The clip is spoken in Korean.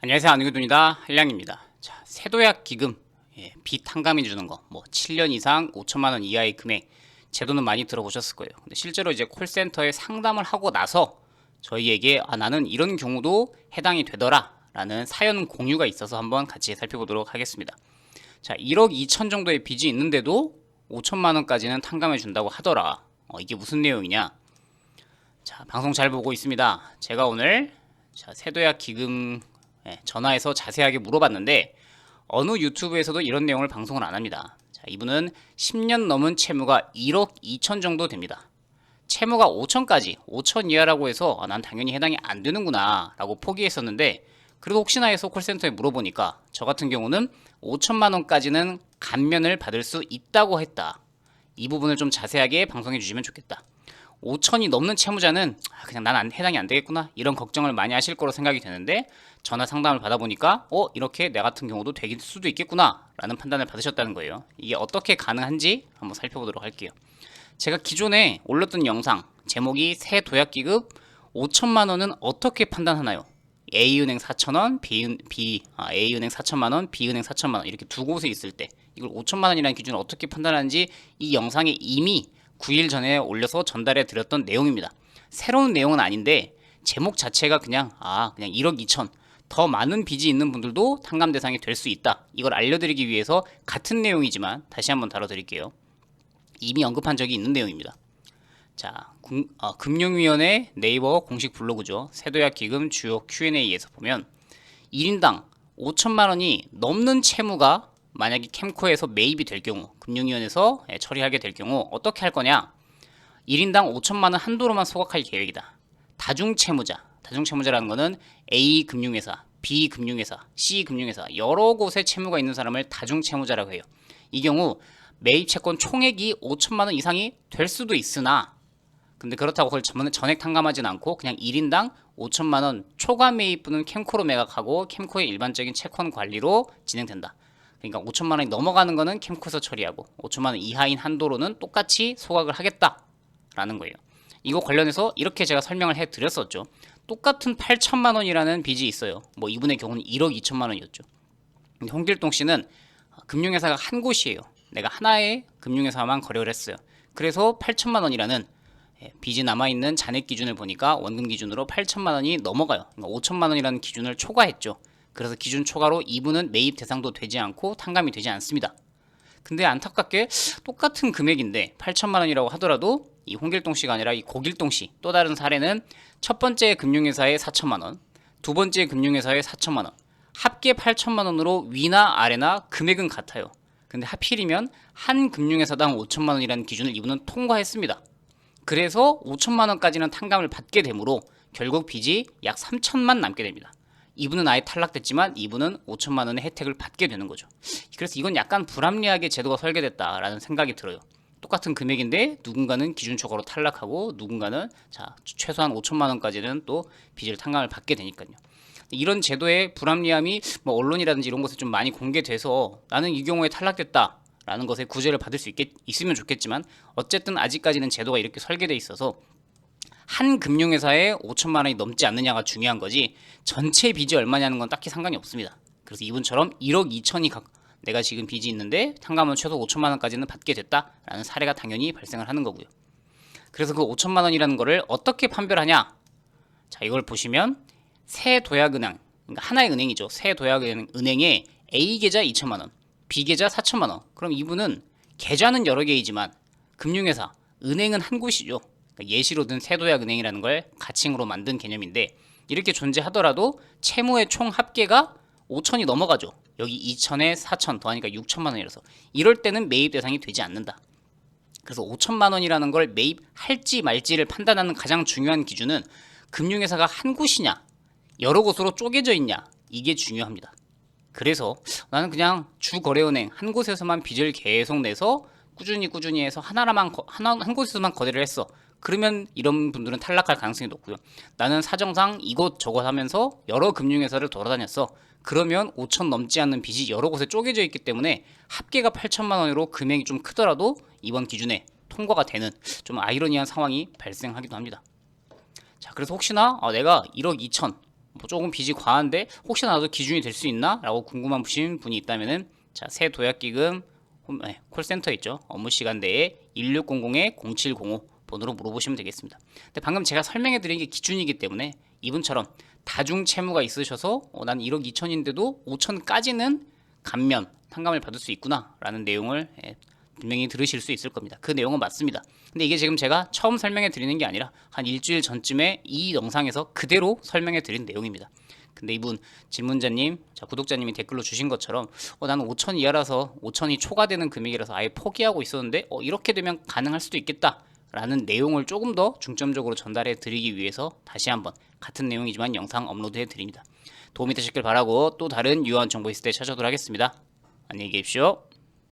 안녕하세요 안유돈이다 한량입니다. 자 세도약 기금 예, 빚 탕감해 주는 거뭐 7년 이상 5천만 원 이하의 금액 제도는 많이 들어보셨을 거예요. 근데 실제로 이제 콜센터에 상담을 하고 나서 저희에게 아 나는 이런 경우도 해당이 되더라 라는 사연 공유가 있어서 한번 같이 살펴보도록 하겠습니다. 자 1억 2천 정도의 빚이 있는데도 5천만 원까지는 탕감해 준다고 하더라. 어, 이게 무슨 내용이냐? 자 방송 잘 보고 있습니다. 제가 오늘 자 세도약 기금 예, 전화해서 자세하게 물어봤는데 어느 유튜브에서도 이런 내용을 방송을 안 합니다. 자, 이분은 10년 넘은 채무가 1억 2천 정도 됩니다. 채무가 5천까지 5천 이하라고 해서 아, 난 당연히 해당이 안 되는구나 라고 포기했었는데 그래도 혹시나 해서 콜센터에 물어보니까 저 같은 경우는 5천만 원까지는 감면을 받을 수 있다고 했다. 이 부분을 좀 자세하게 방송해 주시면 좋겠다. 5천이 넘는 채무자는 아, 그냥 난 안- 해당이 안 되겠구나 이런 걱정을 많이 하실 거로 생각이 되는데 전화 상담을 받아보니까 어 이렇게 내 같은 경우도 될 수도 있겠구나 라는 판단을 받으셨다는 거예요 이게 어떻게 가능한지 한번 살펴보도록 할게요 제가 기존에 올렸던 영상 제목이 새 도약기급 5천만 원은 어떻게 판단하나요? A은행 4천원, B, B 아, A은행 4천만원, B은행 4천만원 이렇게 두 곳에 있을 때 이걸 5천만 원이라는 기준을 어떻게 판단하는지 이 영상에 이미 9일 전에 올려서 전달해 드렸던 내용입니다. 새로운 내용은 아닌데 제목 자체가 그냥 아 그냥 1억 2천 더 많은 빚이 있는 분들도 탕감 대상이 될 수 있다. 이걸 알려드리기 위해서 같은 내용이지만 다시 한번 다뤄드릴게요. 이미 언급한 적이 있는 내용입니다. 자, 금, 어, 금융위원회 네이버 공식 블로그죠. 세도약 기금 주요 Q&A에서 보면 1인당 5천만 원이 넘는 채무가 만약에 캠코에서 매입이 될 경우, 금융위원회에서 예, 처리하게 될 경우 어떻게 할 거냐? 1인당 5천만 원 한도로만 소각할 계획이다. 다중채무자, 다중채무자라는 거는 A 금융회사, B 금융회사, C 금융회사 여러 곳에 채무가 있는 사람을 다중채무자라고 해요. 이 경우 매입 채권 총액이 5천만 원 이상이 될 수도 있으나 근데 그렇다고 그걸 전- 전액 탕감하진 않고 그냥 1인당 5천만 원 초과 매입분은 캠코로 매각하고 캠코의 일반적인 채권 관리로 진행된다. 그러니까 5천만 원이 넘어가는 거는 캠코에서 처리하고 5천만 원 이하인 한도로는 똑같이 소각을 하겠다라는 거예요. 이거 관련해서 이렇게 제가 설명을 해 드렸었죠. 똑같은 8천만 원이라는 빚이 있어요. 뭐 이분의 경우는 1억 2천만 원이었죠. 홍길동 씨는 금융회사가 한 곳이에요. 내가 하나의 금융회사만 거래를 했어요. 그래서 8천만 원이라는 예, 빚이 남아 있는 잔액 기준을 보니까 원금 기준으로 8천만 원이 넘어가요. 그러니까 5천만 원이라는 기준을 초과했죠. 그래서 기준 초과로 이분은 매입 대상도 되지 않고 탕감이 되지 않습니다. 근데 안타깝게 똑같은 금액인데 8천만 원이라고 하더라도 이 홍길동 씨가 아니라 이 고길동 씨 또 다른 사례는 첫 번째 금융회사의 4천만 원, 두 번째 금융회사의 4천만 원, 합계 8천만 원으로 위나 아래나 금액은 같아요. 근데 하필이면 한 금융회사당 5천만 원이라는 기준을 이분은 통과했습니다. 그래서 5천만 원까지는 탕감을 받게 되므로 결국 빚이 약 3천만 남게 됩니다. 이분은 아예 탈락됐지만 이분은 5천만 원의 혜택을 받게 되는 거죠. 그래서 이건 약간 불합리하게 제도가 설계됐다라는 생각이 들어요. 똑같은 금액인데 누군가는 기준 초과로 탈락하고 누군가는 자 최소한 5천만 원까지는 또 빚을 탕감을 받게 되니까요. 이런 제도의 불합리함이 뭐 언론이라든지 이런 곳에 좀 많이 공개돼서 나는 이 경우에 탈락됐다 라는 것에 구제를 받을 수 있겠, 있으면 좋겠지만 어쨌든 아직까지는 제도가 이렇게 설계돼 있어서 한 금융회사에 5천만 원이 넘지 않느냐가 중요한 거지 전체 빚이 얼마냐는 건 딱히 상관이 없습니다. 그래서 이분처럼 1억 2천이 각 내가 지금 빚이 있는데 탕감은 최소 5천만 원까지는 받게 됐다라는 사례가 당연히 발생을 하는 거고요. 그래서 그 5천만 원이라는 거를 어떻게 판별하냐? 자, 이걸 보시면 새 도약은행, 그러니까 하나의 은행이죠. 새 도약은행에 A 계좌 2천만 원, B 계좌 4천만 원. 그럼 이분은 계좌는 여러 개이지만 금융회사, 은행은 한 곳이죠. 그러니까 예시로 든 새도약 은행이라는 걸 가칭으로 만든 개념인데 이렇게 존재하더라도 채무의 총 합계가 5천이 넘어가죠. 여기 2천에 4천 더하니까 6천만 원이라서 이럴 때는 매입 대상이 되지 않는다. 그래서 5천만 원이라는 걸 매입할지 말지를 판단하는 가장 중요한 기준은 금융회사가 한 곳이냐, 여러 곳으로 쪼개져 있냐, 이게 중요합니다. 그래서 나는 그냥 주거래은행 한 곳에서만 빚을 계속 내서 꾸준히 꾸준히 해서 하나라만 거- 하나 한 곳에서만 거래를 했어. 그러면 이런 분들은 탈락할 가능성이 높고요. 나는 사정상 이곳 저곳 하면서 여러 금융회사를 돌아다녔어. 그러면 5천 넘지 않는 빚이 여러 곳에 쪼개져 있기 때문에 합계가 8천만 원으로 금액이 좀 크더라도 이번 기준에 통과가 되는 좀 아이러니한 상황이 발생하기도 합니다. 자, 그래서 혹시나 아, 내가 1억 2천 뭐 조금 빚이 과한데 혹시나 나도 기준이 될 수 있나? 라고 궁금하신 분이 있다면은 자, 새 도약기금 홈- 네, 콜센터 있죠. 업무 시간 대에 1600-0705 번호로 물어보시면 되겠습니다. 근데 방금 제가 설명해 드린 게 기준이기 때문에 이분처럼 다중 채무가 있으셔서 어, 난 1억 2천인데도 5천까지는 감면 탕감을 받을 수 있구나라는 내용을 예, 분명히 들으실 수 있을 겁니다. 그 내용은 맞습니다. 근데 이게 지금 제가 처음 설명해 드리는 게 아니라 한 일주일 전쯤에 이 영상에서 그대로 설명해 드린 내용입니다. 근데 이분 질문자님, 자 구독자님이 댓글로 주신 것처럼 어, 나는 5천 이하라서 5천이 초과되는 금액이라서 아예 포기하고 있었는데 어, 이렇게 되면 가능할 수도 있겠다. 라는 내용을 조금 더 중점적으로 전달해 드리기 위해서 다시 한번 같은 내용이지만 영상 업로드해 드립니다. 도움이 되셨길 바라고 또 다른 유효한 정보 있을 때 찾아오도록 하겠습니다. 안녕히 계십시오.